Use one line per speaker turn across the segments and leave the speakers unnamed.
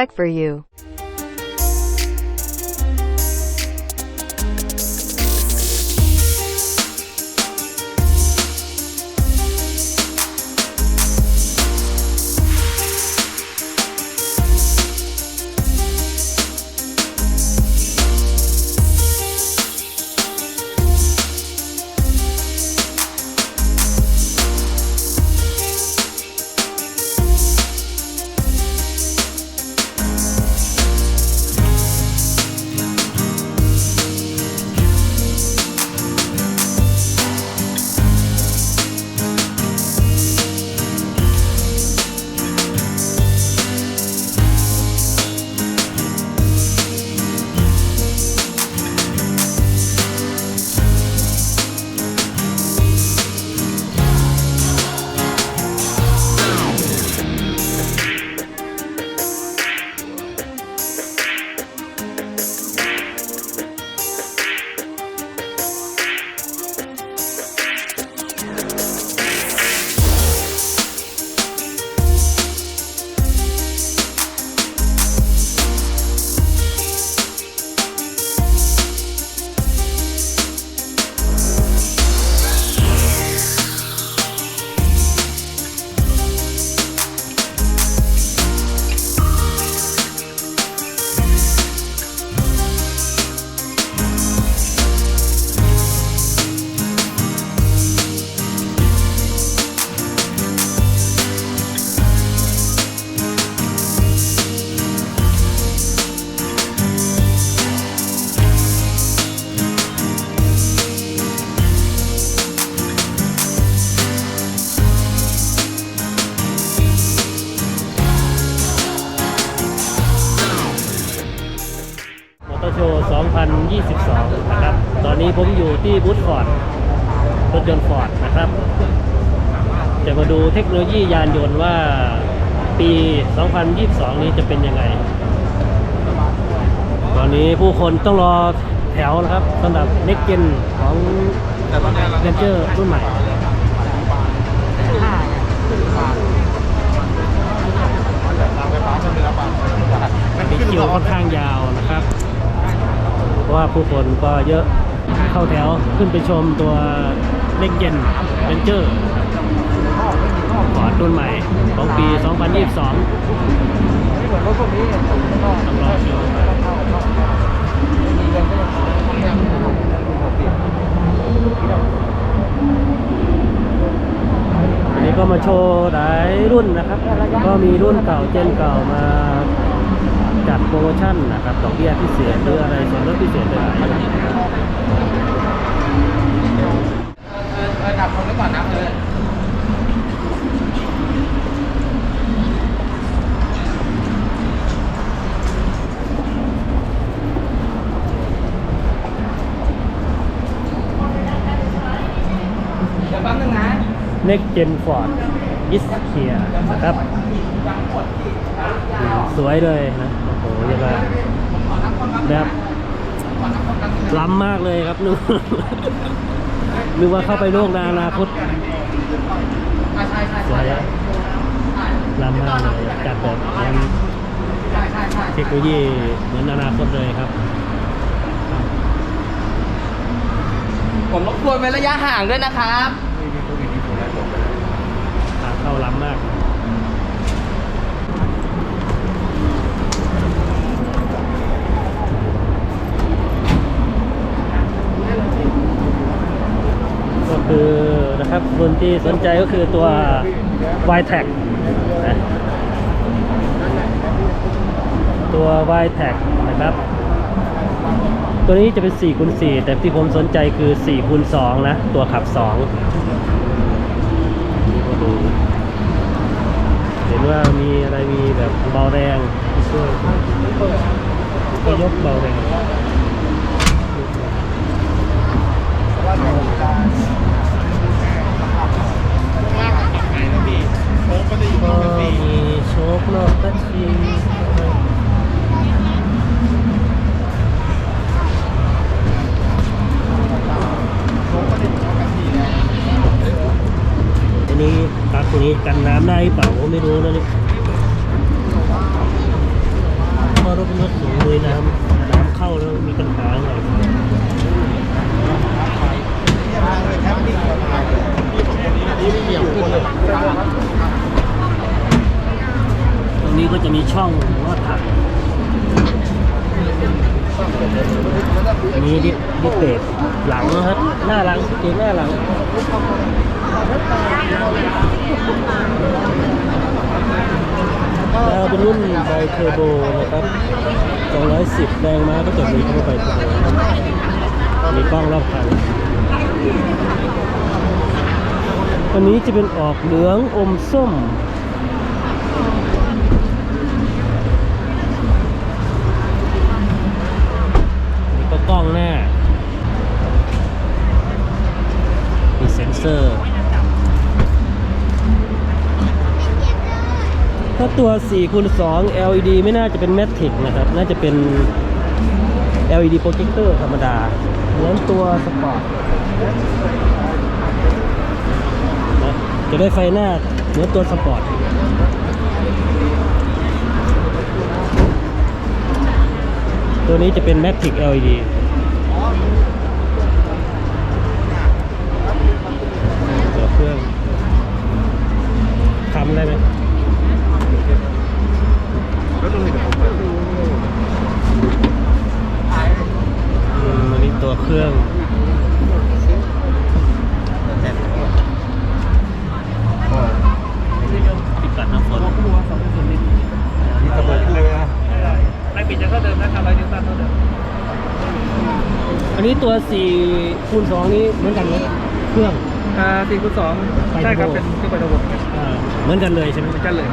check for you.
2022 นะครับ ตอนนี้ผมอยู่ที่บูธฟอร์ดรถยนต์ฟอร์ดนะครับ จะมาดูเทคโนโลยียานยนต์ว่าปี 2022 นี้จะเป็นยังไง ตอนนี้ผู้คนต้องรอแถวนะครับสำหรับเน็กเจนของเ e นเจอร์รุ่นใหม่มีคิวค่อนข้างยาวนะครับ ราะว่าผู้คนก็เยอะเข้าแถวขึ้นไปชมตัวเล็กเย็นเบนเจอร์ฟอร์ดรุ่นใหม่ของปี 2022 ต้องรอชมอันนี้ก็มาโชว์หลายรุ่นนะครับ ก็มีรุ่นเก่าเจนเก่ามา จัดโปรโมชั่นนะครับดอกเบี้ยพิเศษหรืออะไรส่วนลดพิเศษหลายๆรุ่น
ดับคนไว้ก่อนนะเออเดี๋ยวแป๊บนึงนะ
Next Gen Ford is here นะครับ สวยเลยนะ โอ้โหยังไงแบบล้ำมากเลยครับนึกนึกว่าเข้าไปโลกในอนาคต
อ่าใช่ใช่
สว
ใช่
ยอะล้ำมากเลยจัดแบบยัง
ใช่ใช่ใช่
เทคโนโลยีเหมือนอนาคตเลยครับ
ผมรบกวนเว้นระยะห่างด้วยนะครับ
ทางเข้าล้ำมาก ก็คือนะครับคนที่สนใจก็คือตัว y t a g นะตัว y t a g นะครับ ตัวนี้จะเป็น4คูณ4แต่ที่ผมสนใจคือ4คูณ2นะ ตัวขับ 2 เห็นว่ามีอะไรมีแบบเบาแรงช่วยก็ยกเบาแรง ก็มีโชคโลกตันทีอันนี้ปลั๊กนี้กันน้ำได้เปล่าก็ไม่รู้นะเนี่ยมารถรถสูงเลยน้ำน้ำเข้าแล้วมีปัญหาหน่อยี่ยวตรงนี้ก็จะมีช่องรอดผ่านอันนี้ดิดิเบรหลังนะครับ หน้าหลังเกงหน้าหลังแล้วเป็นรุ่นไบเทอร์โบนะครับ 210แดงมาก็จะมีเข้าไปมีกล้องรอบคัน อันนี้จะเป็นออกเหลืองอมส้ม นี่ก็กล้องหน้า มีเซ็นเซอร์ ถ้าตัว4คูณ2 LED ไม่น่าจะเป็น Matrix นะครับ น่าจะเป็น LED projector ธรรมดาเหมือนตัวสปอร์ต จะได้ไฟหน้าเหมือนตัวสปอร์ตตัวนี้จะเป็น Matrix LED ตัวเครื่องทำได้ไหม อืมอันนี้ตัวเครื่อง ปิดกัดน้ำฝน
นี่ระเบิดเลยนะ
ไม่ปิดจะเท่าเดิมนะครับร้อยนิ้วตันเท่าเดิม
อันนี้ตัว 4คูณ2นี้เหมือนกันไหมเครื่อง
อ่าสี่คูณสอง
ไฟ
ใช่ครับ
โบ
เป็นเครื่องไฟระบบ
อ่าเหมือนกันเลยใช่ไหม
เหมือนกันเลย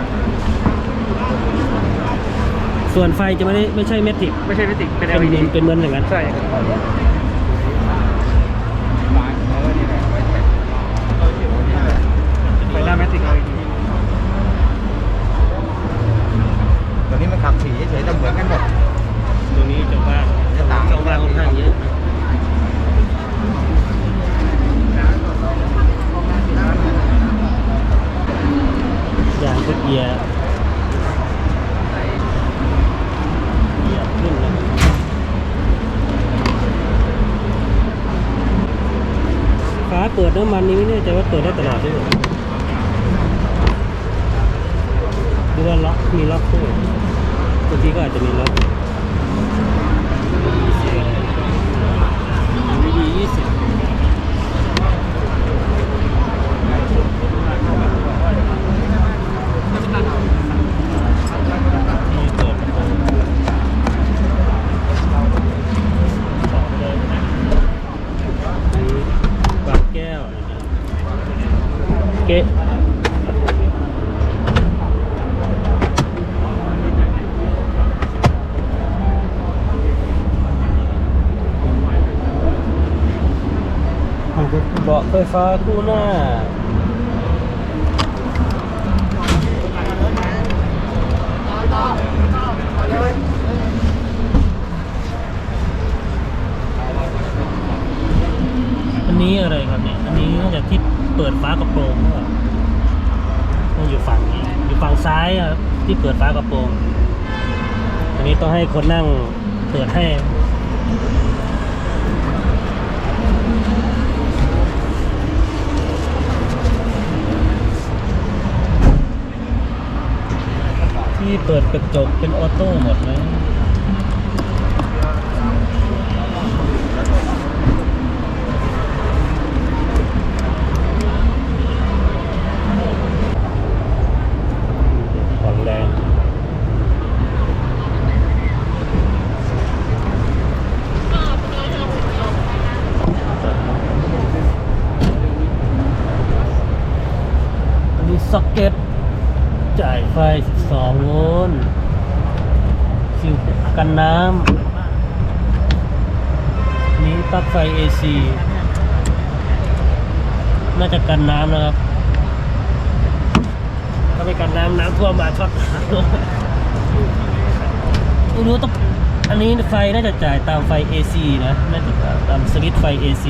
ส่วนไฟจะไม่ได้ไม่ใช่เมทิก
ไม่ใช่ฟิสิกส์เป็น
เป็น
LED
เป็นเหมือนอย่างนั้น
ใช่ครับไฟหน้าแมทริก LED
ตัวนี้มันขับสีเฉยๆแต่เหมือนกันหมด
ตัวนี้จะว่าง
จะต่าง
ช่องว่างค่อนข้างเยอะ ยางก็เกียร์เกียร์ขึ้นแล้วฟ้าเปิดน้ำมันนี้ไม่แน่ใจว่าเปิดได้ตลอดด้วยหรือว่าล็อกมีล็อกด้วยบางทีก็อาจจะมีล็อกวีดียี่สิบที่เปิดประตู บอกเลยนะนี่บางแก้วนะครับเก๊เบาะไฟฟ้าคู่หน้า ที่เปิดฟ้ากระโปรงหรือเปล่าต้องอยู่ฝั่งนี้อยู่ฝั่งซ้ายอะครับที่เปิดฟ้ากระโปรงอันนี้ต้องให้คนนั่งเปิดให้ที่เปิดกระจกเป็นออโต้หมดไหมผ่อนแรงอันนี้ซ็อกเก็ต จ่ายไฟ 12 โวลต์ซิลกันน้ำนี้ปลั๊กไฟ AC น่าจะกันน้ำนะครับ ถ้าไม่กันน้ำน้ำท่วมมาช็อตไม่รู้ต้องอันนี้ไฟน่าจะจ่ายตามไฟ AC นะ น่าจะตามสวิตช์ไฟ AC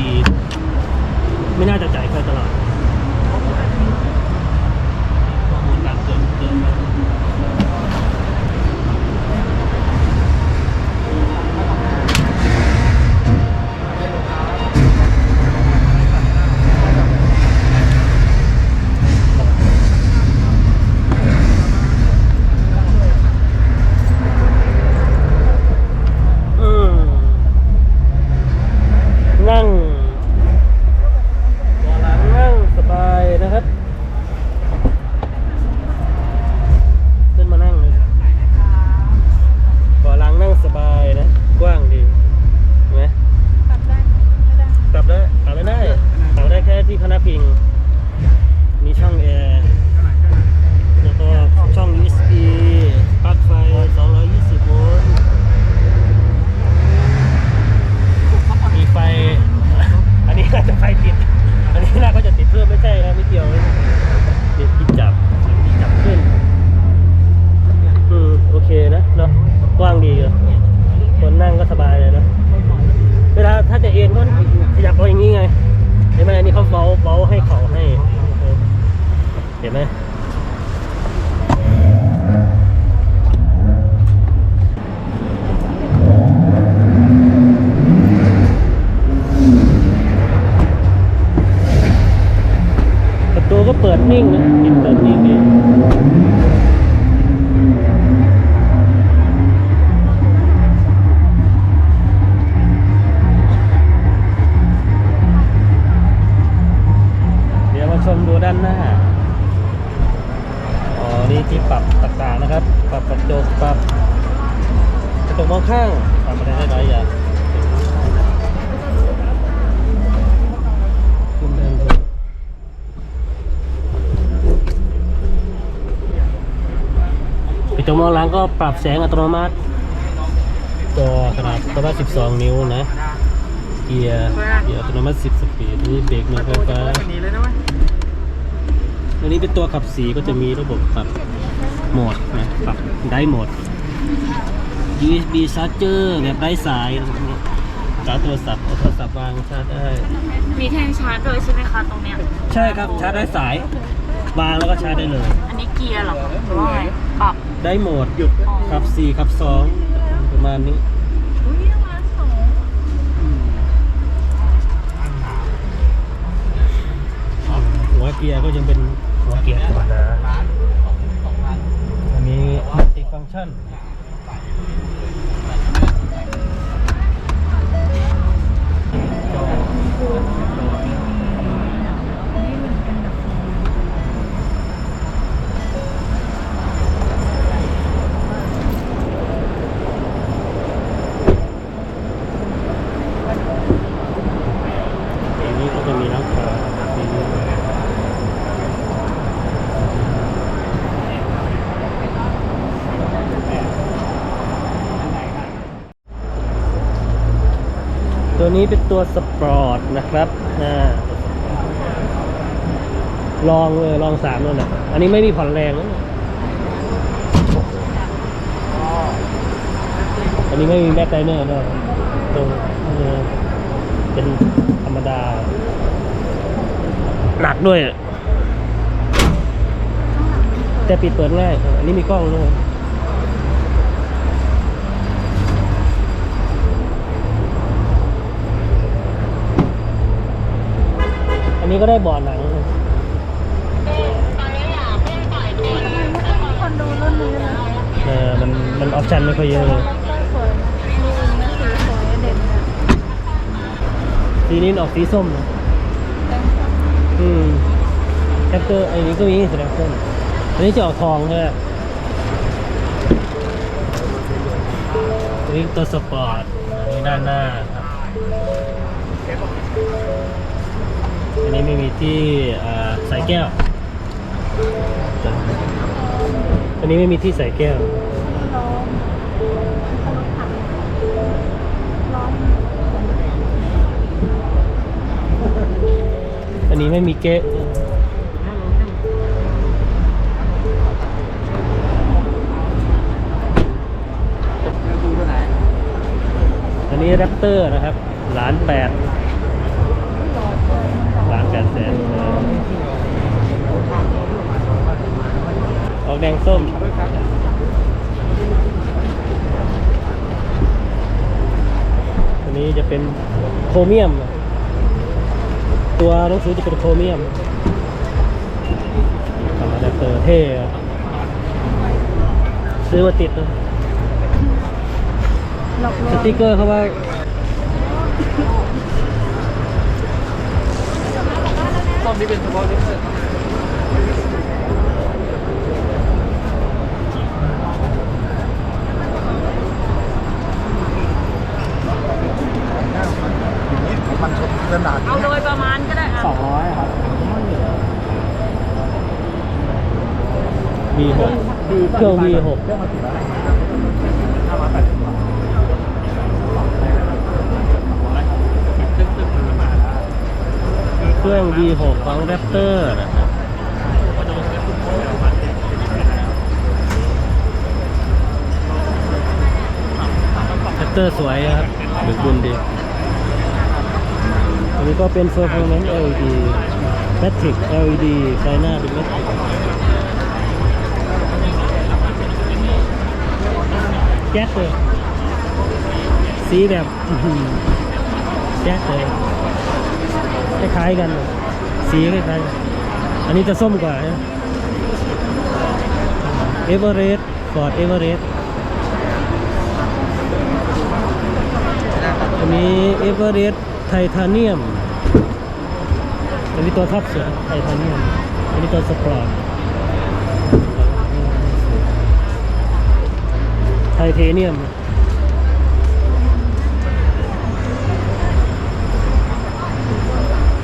ไม่น่าจะจ่ายไฟตลอด กระจกมองหลังก็ปรับแสงอัตโนมัติตัวขนาดประมาณ12 นิ้วนะ เกียร์เกียร์อัตโนมัติ 10 สปีด นี่เบรกมือไฟฟ้า
หนีเลยนะเว้ย
อันนี้เป็นตัวขับสีก็จะมีระบบปรับโหมดนะปรับได้โหมด USB charger แบบไร้สายชาร์จโทรศัพท์เอาโทรศัพท์วางชาร์จได้
มีแท่งชาร์จด้วยใช่ไหมคะตรงเนี้ย
ใช่ครับชาร์จได้สายวางแล้วก็ชาร์จได้เลย
อันนี้เกียร์เหรอคะหรือว่าไงปรับ
ได้โหมดหยุดขับสี่ขับสองประมาณนี้
อุ้ยประมาณสอง
หัวเกียร์ก็ยังเป็นหัวเกียร์ธรรมดาอันนี้มัลติฟังก์ชันอันนี้ก็จะมีน้ำปลาซีอิ๊ว ตัวนี้เป็นตัวสปอร์ตนะครับอ่าลองเลยลองสามแล้วนะอันนี้ไม่มีผ่อนแรงนะอันนี้ไม่มีแบ็คไดเนอร์ด้วยตรงเป็นธรรมดา หนักด้วย แต่ปิดเปิดง่าย อันนี้มีกล้องด้วยอันนี้ก็ ได้เบอดหนัง
คนดูรุ่นนี้เลย
เออมันมันออปชั่นไม่ค่อยเยอะเลย
สวยดูนะสีสวยเด่นเนี่ย
สีนี้ออกสีส้มนะอืมแคปเตอร์ไอ้นี้ก็มีแสดงส้มอันนี้จะออกทองใช่ไหมอันนี้ตัวสปอร์ตอันนี้ด้านหน้า อันนี้ไม่มีที่อ่าใส่แก้ว อันนี้ไม่มีที่ใส่แก้ว
อันนี้
ไม่มีเก๊ะอันนี้แรปเตอร์นะครับ หลานแปดล้านแปดแสนเออออกแด งส้มอันนี้จะเป็นโครเมียม ตัวหนังสือจะเป็นโครเมียมทำอะแดปเตอร์เท่อะซื้อมาติดนะ
หลอกล
ส
วง
ติกเกอร์เขาว่า
ซ่อมนี่เป็นเฉพาะเลเซอร์
มันชนขนาด
เอาโดยประมาณก็ได้อะ
สองร้อยครับ V6 d6
เครื่องมากี่ร้อยห้าร้อยแปดสิบบาท
เครื่อง V6 ของ Raptor นะครับเตอร์สวยครับบึกบุญดีอันนี้ก็เป็น performance LED Matrix LED ไฟหน้าเป็น Matrix แจ๊สเลยสีแบบแจ๊สเลยคล้ายๆกันสีคล้ายๆอันนี้จะส้มกว่าเอเวอเรสต์ฟอร์ดเอเวอเรสต์อันนี้เอเวอเรสต์ไทเทเนียมอันนี้ตัวท็อปสุดไทเทเนียมอันนี้ตัวสปอร์ต ไทเทเนียม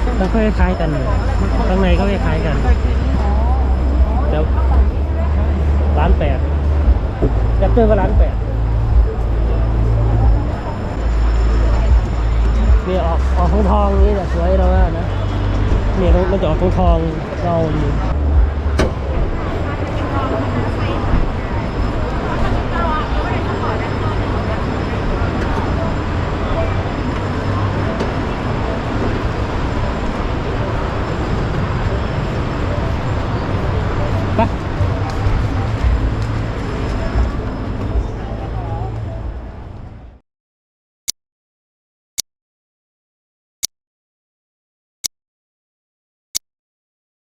มันก็คล้ายๆกันข้างในก็คล้ายๆกันแล้วร้านแปดแรปเตอร์ก็ร้านแปดนี่ออกออกทองทองนี่แหละสวยเราว่านะเนี่ยมันจะออกทองทองเราดี